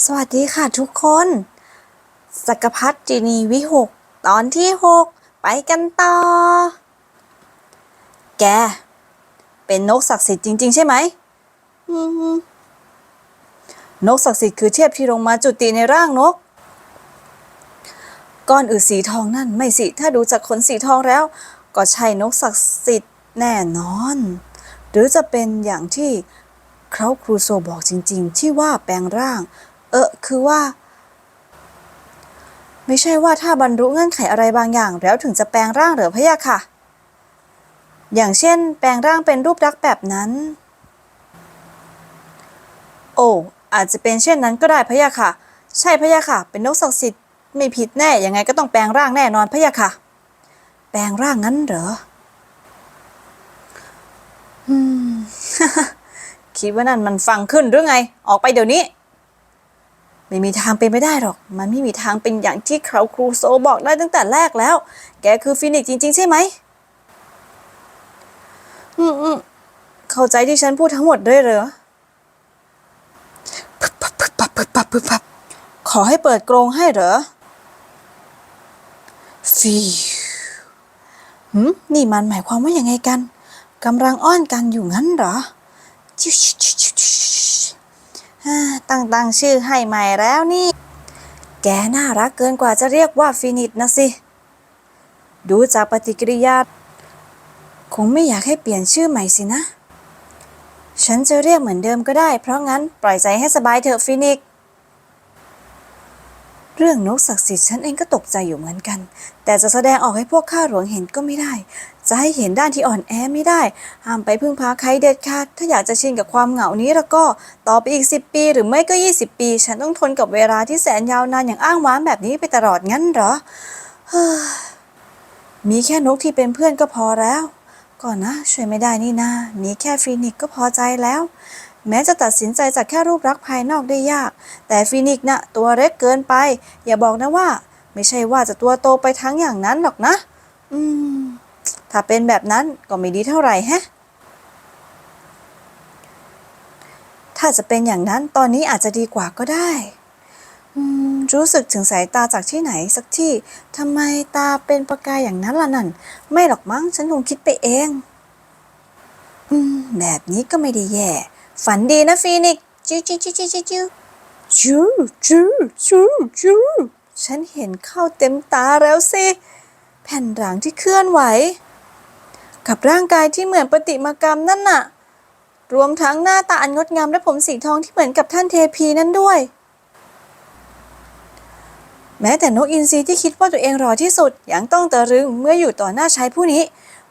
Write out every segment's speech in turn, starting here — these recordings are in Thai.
สวัสดีค่ะทุกคนจักรพรรดินีวิหก ตอนที่หกไปกันต่อ แก เป็นนกศักดิ์สิทธิ์จริง ๆ ใช่ไหมอืมนกศักดิ์สิทธิ์คือเทพที่ลงมาจุติในร่างนก ก้อนอืดสีทองนั่นไม่สิ ถ้าดูจากขนสีทองแล้ว ก็ใช่นกศักดิ์สิทธิ์แน่นอน หรือจะเป็นอย่างที่เขาครูโซบอกจริง ๆ ที่ว่าแปลงร่าง เออคือว่า ไม่ใช่ว่าถ้าบรรลุเงื่อนไขอะไรบางอย่าง แล้วถึงจะแปลงร่างเหรือพะยะค่ะ อย่างเช่น แปลงร่างเป็นรูปลักษ์แบบนั้น โอ้อาจจะเป็นเช่นนั้นก็ได้พะยะค่ะ ใช่พะยะค่ะ เป็นนกศักดิ์สิทธิ์ไม่ผิดแน่ยังไงก็ต้องแปลงร่างแน่นอนพะยะค่ะ แปลงร่างงั้นเหรอคิดว่านั่นมันฟังขึ้นหรือไง ออกไปเดี๋ยวนี้ ไม่มีทางเป็นไม่ได้หรอก มันไม่มีทางเป็นอย่างที่เขาครูโซบอกได้ตั้งแต่แรกแล้ว แกคือฟินิกซ์จริง ๆ ใช่ไหม อืมอืมเข้าใจที่ฉันพูดทั้งหมดด้วยเหรอพึบพับพึบพับพึบพับพึบพับขอให้เปิดกรงให้เหรอฟิวหืมนี่มันหมายความว่ายังไงกันกำลังอ้อนกันอยู่งั้นเหรอ ตั้งตั้งชื่อให้ใหม่แล้วนี่ แกน่ารักเกินกว่าจะเรียกว่าฟินิชนะสิ ดูจากปฏิกิริยา คงไม่อยากให้เปลี่ยนชื่อใหม่สินะ ฉันจะเรียกเหมือนเดิมก็ได้ เพราะงั้นปล่อยใจให้สบายเถอะฟินิก์ เรื่องนกศักดิ์สิทธิ์ฉันเองก็ตกใจอยู่เหมือนกัน แต่จะแสดงออกให้พวกข้าหลวงเห็นก็ไม่ได้ จะให้เห็นด้านที่อ่อนแอไม่ได้ ห้ามไปพึ่งพาใครเด็ดขาด ถ้าอยากจะชินกับความเหงานี้แล้วก็ต่อไปอีก 10 ปีหรือไม่ก็ 20 ปี ฉันต้องทนกับเวลาที่แสนยาวนานอย่างอ้างว้างแบบนี้ไปตลอดงั้นเหรอเฮ้อมีแค่นกที่เป็นเพื่อนก็พอแล้ว ก่อนนะช่วยไม่ได้นี่นา มีแค่ฟีนิกก็พอใจแล้ว แม้จะตัดสินใจจากแค่รูปลักษณ์ภายนอกได้ยาก แต่ฟีนิกซ์น่ะตัวเล็กเกินไป อย่าบอกนะว่า ไม่ใช่ว่าจะตัวโตไปทั้งอย่างนั้นหรอกนะ อืม ถ้าเป็นแบบนั้นก็ไม่ดีเท่าไหร่แฮะ ถ้าจะเป็นอย่างนั้นตอนนี้อาจจะดีกว่าก็ได้อืมรู้สึกถึงสายตาจากที่ไหนสักที่ทำไมตาเป็นประกายอย่างนั้นล่ะนั่น ไม่หรอกมั้งฉันคงคิดไปเอง อืม แบบนี้ก็ไม่ได้แย่ ฝันดีนะฟีนิกซ์จิ้วจิ้วจิ้วจิ้วจิ้วจิ้วจิ้วจิ้วจิ้วจิ้วฉันเห็นเข้าเต็มตาแล้วสิแผ่นหลังที่เคลื่อนไหว กับร่างกายที่เหมือนปฏิมากรรมนั่นน่ะ รวมทั้งหน้าตาอันงดงามและผมสีทองที่เหมือนกับท่านเทพีนั่นด้วย แม้แต่นกอินทรีที่คิดว่าตัวเองรอที่สุดยังต้องตะลึงเมื่ออยู่ต่อหน้าชายผู้นี้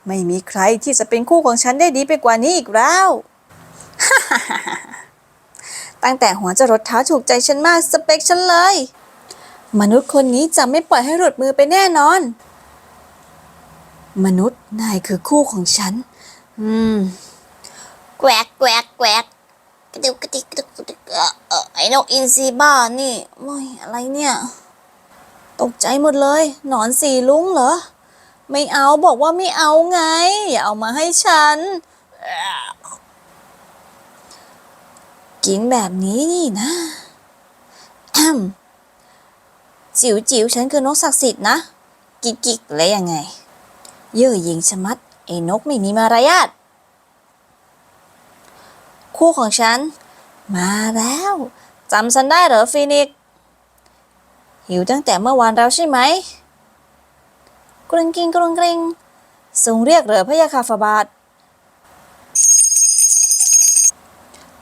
ไม่มีใครที่จะเป็นคู่ของฉันได้ดีไปกว่านี้อีกแล้ว ตั้งแต่หัวจรดเท้าถูกใจฉันมากสเปคฉันเลย มนุษย์คนนี้จะไม่ปล่อยให้หลุดมือไปแน่นอน มนุษย์นายคือคู่ของฉัน อืม แกวกแกวกแกวกกระดิกกระดิกกระดิกกระดิกเออเออไอ้นกอินทรีบ้านี่โอ้ยอะไรเนี่ย ตกใจหมดเลย หนอนสีลุงเหรอ ไม่เอาบอกว่าไม่เอาไง อย่าเอามาให้ฉัน กินแบบนี้นี่นะจิ๋วจิ๋วฉันคือนกศักดิ์สิทธิ์นะ กิกกิกแล้วยังไง เย่อหยิ่งชะมัดไอ้นกไม่มีมารยาทคู่ของฉัน มาแล้วจำฉันได้เหรอฟีนิกหิวตั้งแต่เมื่อวานแล้วใช่ไหมกรุงกิงกรุงกริงทรงเรียกเหรอพระยาคาฟาบาท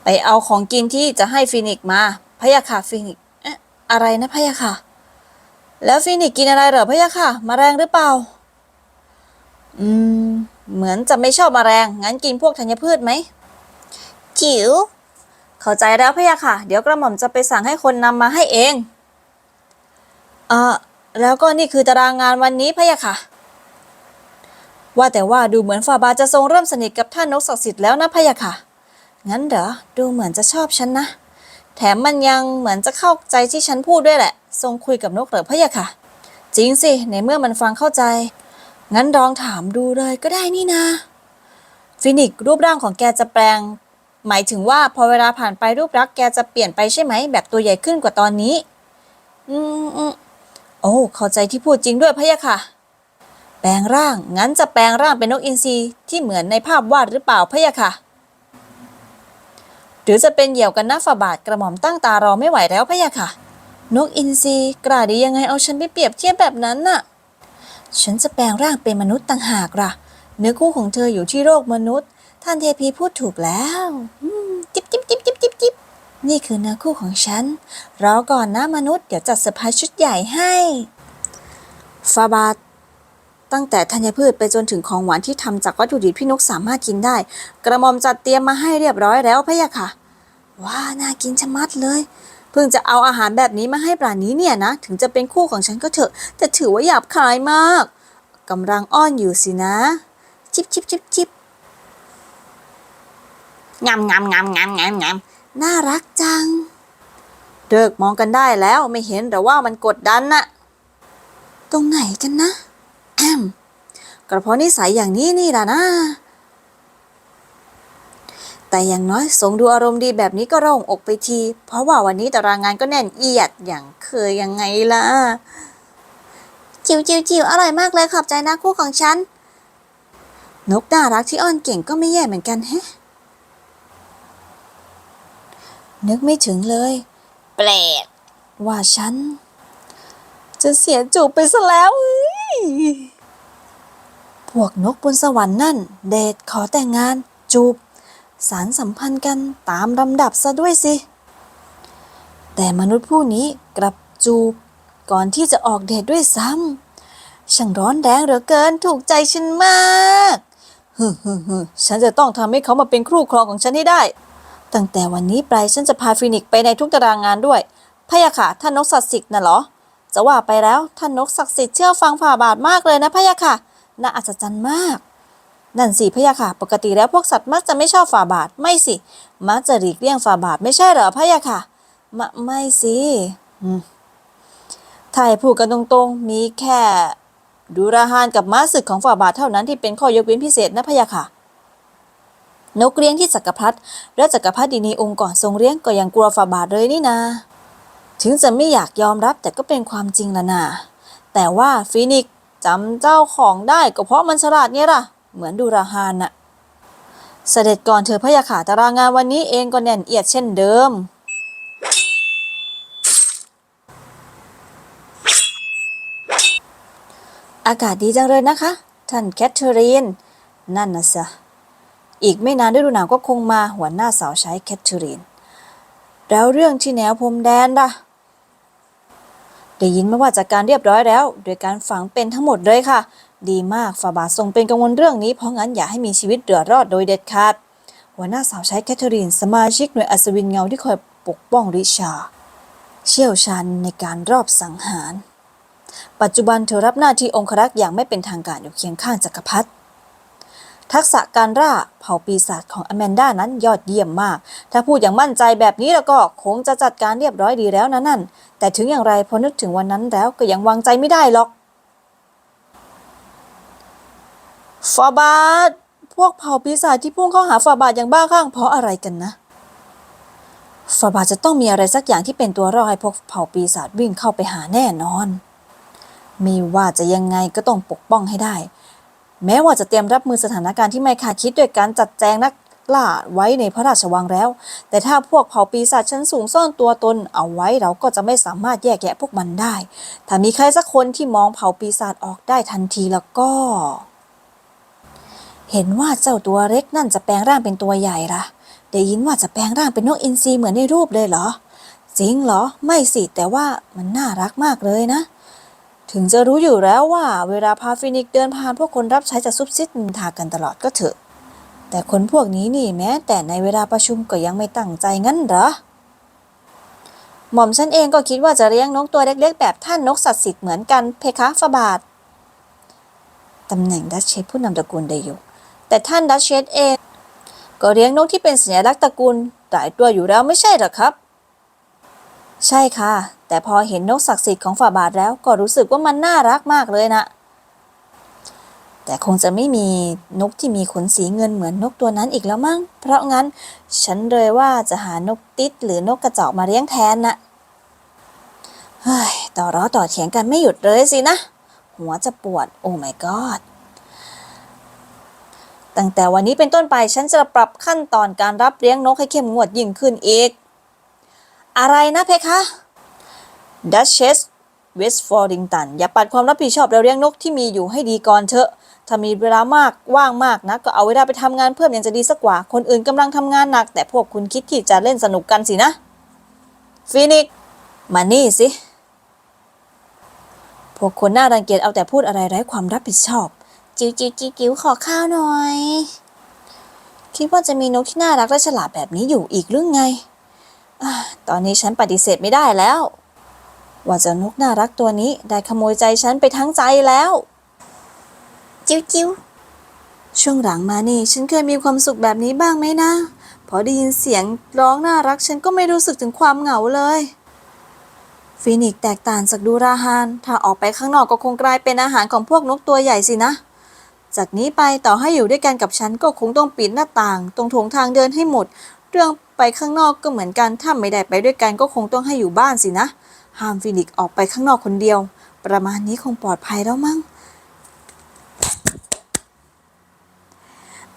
ไปเอาของกินที่จะให้ฟีนิกมาพะยาคาฟีนิกเอ๊ะอะไรนะพะยาคาแล้วฟีนิกกินอะไรเหรอพะยาคามาแรงหรือเปล่า อืม เหมือนจะไม่ชอบมาแรง งั้นกินพวกธัญพืชไหมจิ๋วเข้าใจแล้วพะยะค่ะ เดี๋ยวกระหม่อมจะไปสั่งให้คนนำมาให้เองเออแล้วก็นี่คือตารางงานวันนี้พะยะค่ะ ว่าแต่ว่าดูเหมือนฟาบาจะทรงเริ่มสนิทกับท่านนกศักดิ์สิทธิ์แล้วนะพะยะค่ะ งั้นเหรอ ดูเหมือนจะชอบฉันนะ แถมมันยังเหมือนจะเข้าใจที่ฉันพูดด้วยแหละ ทรงคุยกับนกเหรอพะยะค่ะ จริงสิ ในเมื่อมันฟังเข้าใจ งั้นลองถามดูเลยก็ได้นี่นาฟินิกซ์รูปร่างของแกจะแปลง หมายถึงว่าพอเวลาผ่านไปรูปลักษณ์แกจะเปลี่ยนไปใช่ไหม แบบตัวใหญ่ขึ้นกว่าตอนนี้ อืมอืมโอ้เข้าใจที่พูดจริงด้วยพะยะค่ะ แปลงร่าง งั้นจะแปลงร่างเป็นนกอินทรีที่เหมือนในภาพวาดหรือเปล่าพะยะค่ะ รือจะเป็นเหี่ยวกันนะฝาบาทกระหม่อมตั้งตารอไม่ไหวแล้วพะยะค่ะ นกอินทรีกล้าดียังไงเอาฉันไปเปรียบเทียบแบบนั้นน่ะ ฉันจะแปลงร่างเป็นมนุษย์ต่างหากล่ะ เนื้อคู่ของเธออยู่ที่โลกมนุษย์ ท่านเทพีพูดถูกแล้วจิบจิบจิบจิบจิบจิบนี่คือเนื้อคู่ของฉัน รอก่อนนะมนุษย์เดี๋ยวจัดเซอร์ไพรส์ชุดใหญ่ให้ฟาบาทตั้งแต่ธัญพืชไปจนถึงของหวานที่ทำจากวัตถุดิบพี่นกสามารถกินได้ กระหม่อมจัดเตรียมมาให้เรียบร้อยแล้วพะยะค่ะ ว้าน่ากินชะมัดเลย เพิ่งจะเอาอาหารแบบนี้มาให้ปลานี้เนี่ยนะ ถึงจะเป็นคู่ของฉันก็เถอะ แต่ถือว่าหยาบคายมากกำลังอ้อนอยู่สินะ จิบจิบจิบจิบงามงามงามงามงามงามน่ารักจัง เลิกมองกันได้แล้วไม่เห็นหรือว่ามันกดดันน่ะ ตรงไหนกันนะแอมกระเพาะนิสัยอย่างนี้นี่ล่ะนะ แต่อย่างน้อยทรงดูอารมณ์ดีแบบนี้ก็โร่งอกไปที เพราะว่าวันนี้ตารางงานก็แน่นเอียดอย่างเคยยังไงล่ะ จิ๋วจิ๋วจิ๋วอร่อยมากเลยขอบใจนะคู่ของฉัน นกน่ารักที่อ้อนเก่งก็ไม่แย่เหมือนกันแฮะ นึกไม่ถึงเลย แปลก ว่าฉัน จะเสียจูบไปซะแล้วเอ้ยพวกนกบนสวรรค์นั่น เดทขอแต่งงานจูบ สารสัมพันธ์กันตามลำดับซะด้วยสิ แต่มนุษย์ผู้นี้กลับจูบก่อนที่จะออกเดทด้วยซ้ำช่างร้อนแรงเหลือเกินถูกใจฉันมากฮึฮึฮึฉันจะต้องทำให้เขามาเป็นครูครองของฉันให้ได้ ตั้งแต่วันนี้ไปฉันจะพาฟินิกไปในทุกตารางงานด้วยพะยะค่ะท่านนกศักดิ์สิทธิ์น่ะเหรอ จะว่าไปแล้วท่านนกศักดิ์สิทธิ์เชื่อฟังฝ่าบาทมากเลยนะพะยะค่ะน่าอัศจรรย์มาก นั่นสิพะยะค่ะ ปกติแล้วพวกสัตว์มักจะไม่ชอบฝ่าบาทไม่สิ มักจะหลีกเลี่ยงฝ่าบาทไม่ใช่เหรอพะยะค่ะมไม่สิถ้าให้พูดกันตรงๆ มีแค่ดูราฮานกับม้าศึกของฝ่าบาทเท่านั้นที่เป็นข้อยกเว้นพิเศษนะพะยะค่ะ นกเลี้ยงที่จักรพรรดิและจักรพรรดินีองค์ก่อนทรงเลี้ยงก็ยังกลัวฝ่าบาทเลยนี่นา ถึงจะไม่อยากยอมรับแต่ก็เป็นความจริงละนาแต่ว่าฟีนิกจำเจ้าของได้ก็เพราะมันฉลาดเนี่ยล่ะ เหมือนดูราฮานน่ะ เสด็จก่อนเธอพะยาค่ะตารางงานวันนี้เองก็แน่นเอียดเช่นเดิม อากาศดีจังเลยนะคะ ท่านแคทเธอรีน นั่นนะสะอีกไม่นานฤดูหนาวก็คงมาหัวหน้าสาวใช้แคทเธอรีน แล้วเรื่องที่แนวพรมแดนล่ะได้ยินมาว่าจากการเรียบร้อยแล้ว โดยการฝังเป็นทั้งหมดเลยค่ะ ดีมากฝ่าบาททรงเป็นกังวลเรื่องนี้เพราะงั้นอย่าให้มีชีวิตเหลือรอดโดยเด็ดขาดหัวหน้าสาวใช้แคทเธอรีน สมาชิกหน่วยอัศวินเงาที่คอยปกป้องริชา เชี่ยวชาญในการรอบสังหาร ปัจจุบันเธอรับหน้าที่องครักษ์อย่างไม่เป็นทางการอยู่เคียงข้างจักรพรรดิทักษะการร่าเผ่าปีศาจของอแมนด้านั้นยอดเยี่ยมมาก ถ้าพูดอย่างมั่นใจแบบนี้แล้วก็คงจะจัดการเรียบร้อยดีแล้วนะนั่น แต่ถึงอย่างไรพอนึกถึงวันนั้นแล้วก็ยังวางใจไม่ได้หรอก ฟาบาทพวกเผ่าปีศาจที่พุ่งเข้าหาฟาบาทอย่างบ้าคลั่งเพราะอะไรกันนะฟาบาทจะต้องมีอะไรสักอย่างที่เป็นตัวรอให้พวกเผ่าปีศาจวิ่งเข้าไปหาแน่นอน ไม่ว่าจะยังไงก็ต้องปกป้องให้ได้ แม้ว่าจะเตรียมรับมือสถานการณ์ที่ไม่คาดคิดด้วยการจัดแจงนักล่าไว้ในพระราชวังแล้ว แต่ถ้าพวกเผ่าปีศาจชั้นสูงซ่อนตัวตนเอาไว้เราก็จะไม่สามารถแยกแยะพวกมันได้ ถ้ามีใครสักคนที่มองเผ่าปีศาจออกได้ทันทีแล้วก็ เห็นว่าเจ้าตัวเล็กนั่นจะแปลงร่างเป็นตัวใหญ่ละได้ยินว่าจะแปลงร่างเป็นนกอินทรีเหมือนในรูปเลยเหรอ จริงเหรอ ไม่สิแต่ว่ามันน่ารักมากเลยนะ ถึงจะรู้อยู่แล้วว่า เวลาพาฟินิกเดินผ่านพวกคนรับใช้จะซุบซิบนินทากันตลอดก็เถอะ แต่คนพวกนี้นี่แม้ แต่ในเวลาประชุมก็ยังไม่ตั้งใจงั้นเหรอ หม่อมฉันเองก็คิดว่าจะเลี้ยงนกตัวเล็กๆ แบบท่านนกศักดิ์สิทธิ์เหมือนกันเพคะฟาบาทตำแหน่งดัชเชสผู้นำตระกูลไดยุก แต่ท่านดัชเชสเอง ก็เลี้ยงนกที่เป็นสัญลักษณ์ตระกูลหลายตัวอยู่แล้วไม่ใช่เหรอครับ ใช่ค่ะ แต่พอเห็นนกศักดิ์สิทธิ์ของฝ่าบาทแล้วก็รู้สึกว่ามันน่ารักมากเลยนะแต่คงจะไม่มีนกที่มีขนสีเงินเหมือนนกตัวนั้นอีกแล้วมั้ง เพราะงั้นฉันเลยว่าจะหานกติดหรือนกกระจอกมาเลี้ยงแทนน่ะ เฮ้ย ต่อร้อต่อเถียงกันไม่หยุดเลยสินะ หัวจะปวด โอ้ my god ตั้งแต่วันนี้เป็นต้นไปฉันจะปรับขั้นตอนการรับเลี้ยงนกให้เข้มงวดยิ่งขึ้นอีก อะไรนะเพคะดัชเชสเวสฟอร์ดิงตันอย่าปัดความรับผิดชอบเราเลี้ยงนกที่มีอยู่ให้ดีก่อนเถอะ ถ้ามีเวลามากว่างมากนะ ก็เอาเวลาไปทำงานเพิ่มยังจะดีสักกว่า คนอื่นกำลังทำงานหนัก แต่พวกคุณคิดที่จะเล่นสนุกกันสินะฟินิกซ์มานี่สิ พวกคนน่ารังเกียจเอาแต่พูดอะไรไร้ความรับผิดชอบ จิ๋วจิ๋วจิ๋วจิ๋วขอข้าวหน่อย คิดว่าจะมีนกที่น่ารักและฉลาดแบบนี้อยู่อีกหรือไงอตอนนี้ฉันปฏิเสธไม่ได้แล้ว ว่าจ้านกน่ารักตัวนี้ได้ขโมยใจฉันไปทั้งใจแล้ว จิ๋วจิ๋วช่วงหลังมานี่ฉันเคยมีความสุขแบบนี้บ้างไหมนะพอได้ยินเสียงร้องน่ารักฉันก็ไม่รู้สึกถึงความเหงาเลยฟีนิกแตกต่างจากดูราฮาน ถ้าออกไปข้างนอกก็คงกลายเป็นอาหารของพวกนกตัวใหญ่สินะ จากนี้ไปต่อให้อยู่ด้วยกันกับฉันก็คงต้องปิดหน้าต่าง ตรงโถงทางเดินให้หมด เรื่องไปข้างนอกก็เหมือนกันถ้าไม่ได้ไปด้วยกันก็คงต้องให้อยู่บ้านสินะห้ามฟีนิกซ์ออกไปข้างนอกคนเดียว ประมาณนี้คงปลอดภัยแล้วมั้ง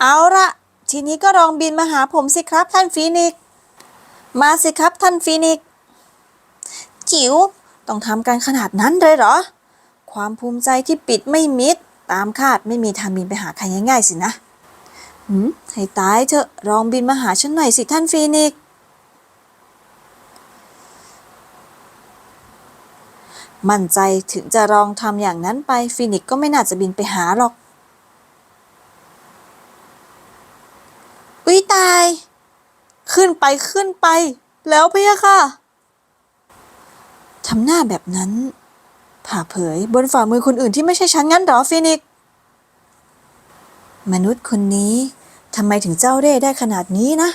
เอาละทีนี้ก็ลองบินมาหาผมสิครับท่านฟีนิกซ์มาสิครับท่านฟีนิกซ์จิ๋วต้องทำกันขนาดนั้นเลยเหรอ ความภูมิใจที่ปิดไม่มิด ตามคาดไม่มีทางบินไปหาใครง่ายๆสินะหืมให้ตายเถอะลองบินมาหาฉันหน่อยสิท่านฟีนิกมั่นใจถึงจะลองทำอย่างนั้นไปฟีนิกก็ไม่น่าจะบินไปหาหรอก อุ้ยตาย ขึ้นไปขึ้นไป แล้วเพะยค่ะทำหน้าแบบนั้น ผ่าเผยบนฝ่ามือคนอื่นที่ไม่ใช่ฉันงั้นหรอฟินิกซ์มนุษย์คนนี้ทำไมถึงเจ้าเร่ได้ขนาดนี้นะ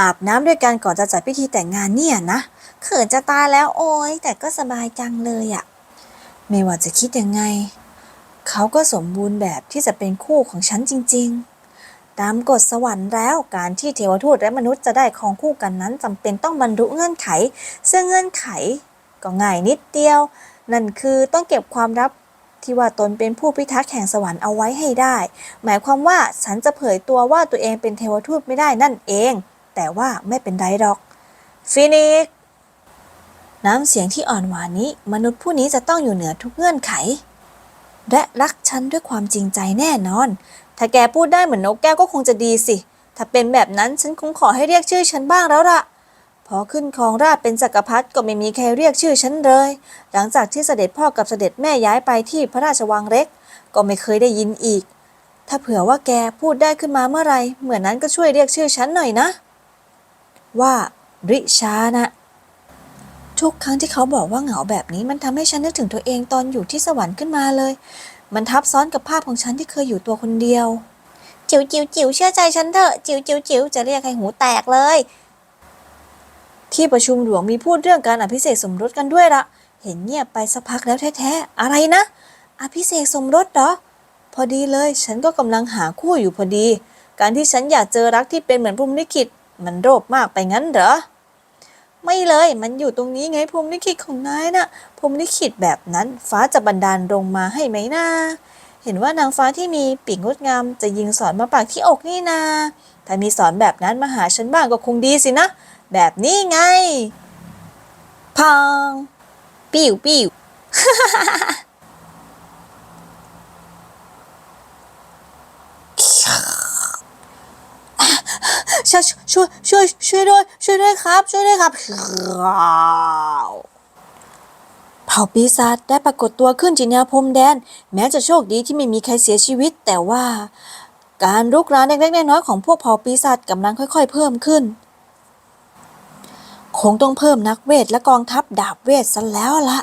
อาบน้ำด้วยกันก่อนจะจัดพิธีแต่งงานเนี่ยนะเขินจะตายแล้วโอ้ยแต่ก็สบายจังเลยอะไม่ว่าจะคิดยังไง เขาก็สมบูรณ์แบบที่จะเป็นคู่ของฉันจริง ๆ ตามกฎสวรรค์แล้วการที่เทวทูตและมนุษย์จะได้ครองคู่กันนั้นจำเป็นต้องบรรลุเงื่อนไข ซึ่งเงื่อนไขก็ง่ายนิดเดียว นั่นคือต้องเก็บความลับที่ว่าตนเป็นผู้พิทักษ์แห่งสวรรค์เอาไว้ให้ได้ หมายความว่าฉันจะเผยตัวว่าตัวเองเป็นเทวทูตไม่ได้นั่นเอง แต่ว่าไม่เป็นไรหรอกฟินิกน้ำเสียงที่อ่อนหวานนี้ มนุษย์ผู้นี้จะต้องอยู่เหนือทุกเงื่อนไข และรักฉันด้วยความจริงใจแน่นอน ถ้าแกพูดได้เหมือนนกแก้วก็คงจะดีสิ ถ้าเป็นแบบนั้นฉันคงขอให้เรียกชื่อฉันบ้างแล้วล่ะ พอขึ้นครองราชเป็นจักรพรรดิก็ไม่มีใครเรียกชื่อฉันเลย หลังจากที่เสด็จพ่อกับเสด็จแม่ย้ายไปที่พระราชวังเล็ก ก็ไม่เคยได้ยินอีก ถ้าเผื่อว่าแกพูดได้ขึ้นมาเมื่อไหรเหมือนนั้นก็ช่วยเรียกชื่อฉันหน่อยนะ ว่าริชานะทุกครั้งที่เขาบอกว่าเหงาแบบนี้มันทำให้ฉันนึกถึงตัวเองตอนอยู่ที่สวรรค์ขึ้นมาเลย มันทับซ้อนกับภาพของฉันที่เคยอยู่ตัวคนเดียว จิ๋วจิ๋วจิ๋วเชื่อใจฉันเถอะจิ๋วจิ๋วจิ๋วจะเรียกให้หูแตกเลย ที่ประชุมหลวงมีพูดเรื่องการอภิเษกสมรสกันด้วยละเห็นเงียบไปสักพักแล้วแท้ๆ อะไรนะ อภิเษกสมรสเหรอ พอดีเลย ฉันก็กำลังหาคู่อยู่พอดี การที่ฉันอยากเจอรักที่เป็นเหมือนพรมลิขิต มันโรบมากไปงั้นเหรอ ไม่เลย มันอยู่ตรงนี้ไงพรมลิขิตของนายนะ่ะพรมลิขิตแบบนั้น ฟ้าจะบันดาลลงมาให้ไหมนะเห็นว่านางฟ้าที่มีปีกงดงามจะยิงสอนมาปากที่อกนี่นา ถ้ามีสอนแบบนั้นมาหาฉันบ้างก็คงดีสินะ แบบนี้ไงพังปิ้วปิ้วช่วยช่วยช่วยช่วยด้วยช่วยด้วยครับ ช่วยด้วยครับเผ่าปีศาจได้ปรากฏตัวขึ้นที่แนวพรมแดน แม้จะโชคดีที่ไม่มีใครเสียชีวิต แต่ว่า การรุกรานเล็กๆน้อยๆของพวกเผ่าปีศาจกำลังค่อย ๆ เพิ่มขึ้น คงต้องเพิ่มนักเวทและกองทัพดาบเวทซะแล้วละ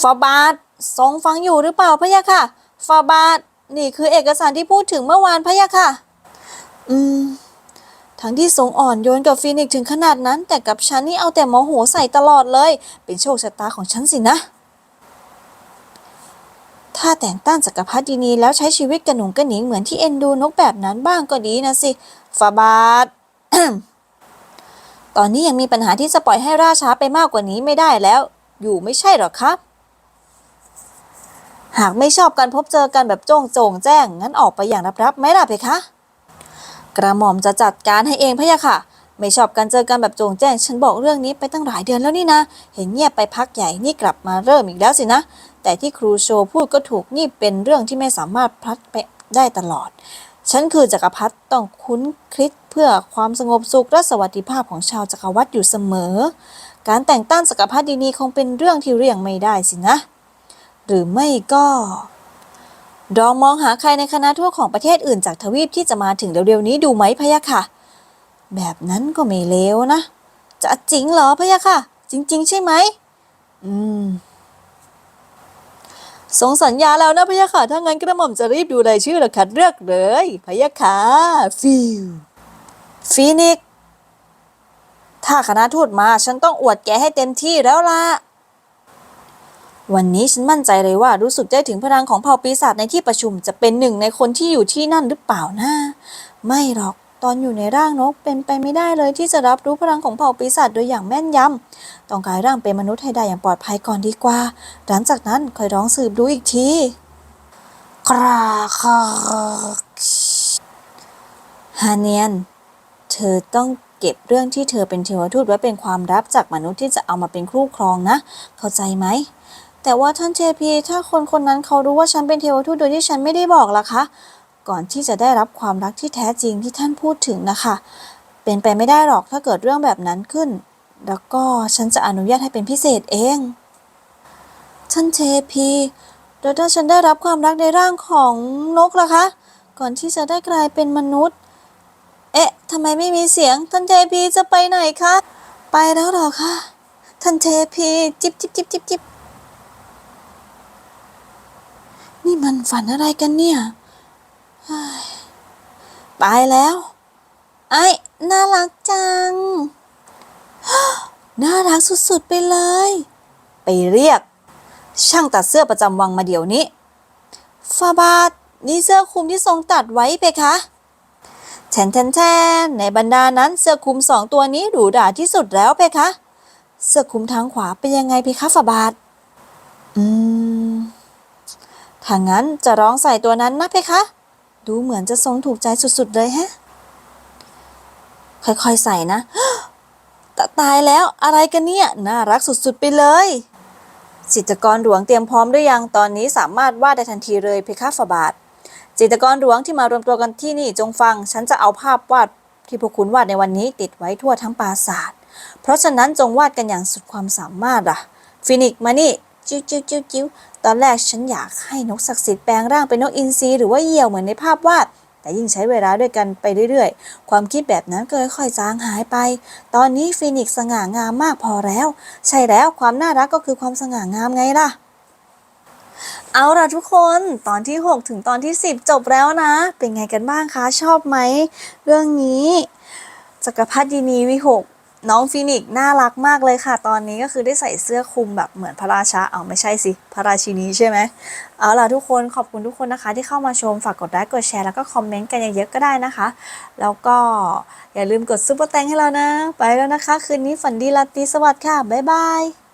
ฟาบาททรงฟังอยู่หรือเปล่าพะยะค่ะฟาบาทนี่คือเอกสารที่พูดถึงเมื่อวานพะยะค่ะ อืม ทั้งที่ทรงอ่อนโยนกับฟีนิกซ์ถึงขนาดนั้น แต่กับฉันนี่เอาแต่โมโหใส่ตลอดเลย เป็นโชคชะตาของฉันสินะ ถ้าแต่งตั้งจักรพรรดินีแล้วใช้ชีวิตกระหนุงกระหนิงเหมือนที่เอ็นดูนกแบบนั้นบ้างก็ดีนะสิฟาบาท ตอนนี้ยังมีปัญหาที่จะปล่อยให้ราช้าไปมากกว่านี้ไม่ได้แล้ว อยู่ไม่ใช่หรอครับ หากไม่ชอบการพบเจอกันแบบโจ้งโจงแจ้ง งั้นออกไปอย่างรับๆไหมล่ะเพคะ กระหม่อมจะจัดการให้เองพะยะค่ะ ไม่ชอบการเจอกันแบบโจงแจ้ง ฉันบอกเรื่องนี้ไปตั้งหลายเดือนแล้วนี่นะ เห็นเงียบไปพักใหญ่ นี่กลับมาเริ่มอีกแล้วสินะ แต่ที่ครูโชว์พูดก็ถูก นี่เป็นเรื่องที่ไม่สามารถพลัดไปได้ตลอด ฉันคือจักรพรรดิต้องคุ้นคิด เพื่อความสงบสุขและสวัสดิภาพของชาวจักรวรรดิอยู่เสมอ การแต่งตั้งจักรพรรดินีคงเป็นเรื่องที่เลี่ยงไม่ได้สินะ หรือไม่ก็ลองมองหาใครในคณะทั่วของประเทศอื่นจากทวีปที่จะมาถึงเร็วๆนี้ดูไหมพะยะค่ะ แบบนั้นก็ไม่เลวนะ จะจริงเหรอพะยะค่ะ จริง ๆ ใช่ไหม อืมทรงสัญญาแล้วนะพะยะค่ะ ถ้างั้นกระหม่อมจะรีบดูรายชื่อและคัดเลือกเลยพะยะค่ะฟิว ฟีนิกซ์ถ้าคณะทูตมาฉันต้องอวดแกให้เต็มที่แล้วล่ะ วันนี้ฉันมั่นใจเลยว่ารู้สึกได้ถึงพลังของเผ่าปีศาจในที่ประชุมจะเป็นหนึ่งในคนที่อยู่ที่นั่นหรือเปล่านะ ไม่หรอกตอนอยู่ในร่างนกเป็นไปไม่ได้เลยที่จะรับรู้พลังของเผ่าปีศาจโดยอย่างแม่นยำต้องกลายร่างเป็นมนุษย์ให้ได้อย่างปลอดภัยก่อนดีกว่า หลังจากนั้นค่อยร้องสืบดูอีกทีกราคาฮาเนียน เธอต้องเก็บเรื่องที่เธอเป็นเทวทูตไว้เป็นความลับจากมนุษย์ที่จะเอามาเป็นคู่ครองนะ เข้าใจไหม แต่ว่าท่านเทพีถ้าคนคนนั้นเขารู้ว่าฉันเป็นเทวทูตโดยที่ฉันไม่ได้บอกล่ะคะ ก่อนที่จะได้รับความรักที่แท้จริงที่ท่านพูดถึงนะคะ เป็นไปไม่ได้หรอกถ้าเกิดเรื่องแบบนั้นขึ้น แล้วก็ฉันจะอนุญาตให้เป็นพิเศษเอง ท่านเทพีแล้วถ้าฉันได้รับความรักในร่างของนกล่ะคะ ก่อนที่จะได้กลายเป็นมนุษย์ เอ๊ะทำไมไม่มีเสียง ท่านเทพีจะไปไหนคะ ไปแล้วหรอคะ ท่านเทพีจิบจิบจิบจิบจิบนี่มันฝันอะไรกันเนี่ยเฮ้ยไปแล้ว ไอ้น่ารักจัง น่ารักสุดๆไปเลย ไปเรียก ช่างตัดเสื้อประจำวังมาเดี๋ยวนี้ฟาบาทนี่เสื้อคลุมที่ทรงตัดไว้เพคะ แทนแทนแทนในบรรดานั้นเสื้อคลุมสองตัวนี้หรูหราที่สุดแล้วเพคะ เสื้อคลุมทางขวาเป็นยังไงเพคะฟาบาท อืม ถ้างั้นจะร้องใส่ตัวนั้นนะเพคะ ดูเหมือนจะทรงถูกใจสุดๆเลยฮะ ค่อยๆใส่นะตตายแล้วอะไรกันเนี่ย น่ารักสุดๆไปเลยจิตกรหลวงเตรียมพร้อมหรือยังตอนนี้สามารถวาดได้ทันทีเลยเพคะฟาบาท จิตรกรหลวงที่มารวมตัวกันที่นี่จงฟัง ฉันจะเอาภาพวาดที่พวกคุณวาดในวันนี้ติดไว้ทั่วทั้งปราสาท เพราะฉะนั้นจงวาดกันอย่างสุดความสามารถล่ะ ฟินิกมานี่จิ้วจิ้วจิ้วจิ้วตอนแรกฉันอยากให้นกศักดิ์สิทธิ์แปลงร่างเป็นนกอินทรีหรือว่าเหยี่ยวเหมือนในภาพวาด แต่ยิ่งใช้เวลาด้วยกันไปเรื่อยๆ ความคิดแบบนั้นก็ค่อยๆจางหายไป ตอนนี้ฟินิกสง่างามมากพอแล้ว ใช่แล้วความน่ารักก็คือความสง่างามไงล่ะ เอาล่ะทุกคนตอนที่ 6 ถึงตอนที่ 10 จบแล้วนะ เป็นไงกันบ้างคะชอบไหม เรื่องนี้จักรพรรดินีวิหกน้องฟินิกซ์น่ารักมากเลยค่ะ ตอนนี้ก็คือได้ใส่เสื้อคลุมแบบเหมือนพระราชา เอาไม่ใช่สิ พระราชินีใช่ไหม เอาล่ะทุกคนขอบคุณทุกคนนะคะ ที่เข้ามาชมฝากกดไลค์กดแชร์แล้วก็คอมเมนต์กันเยอะๆก็ได้นะคะ แล้วก็อย่าลืมกดซุปเปอร์แตงให้เรานะ ไปแล้วนะคะ คืนนี้ฝันดีราตรีสวัสดิ์ค่ะ บ๊ายบาย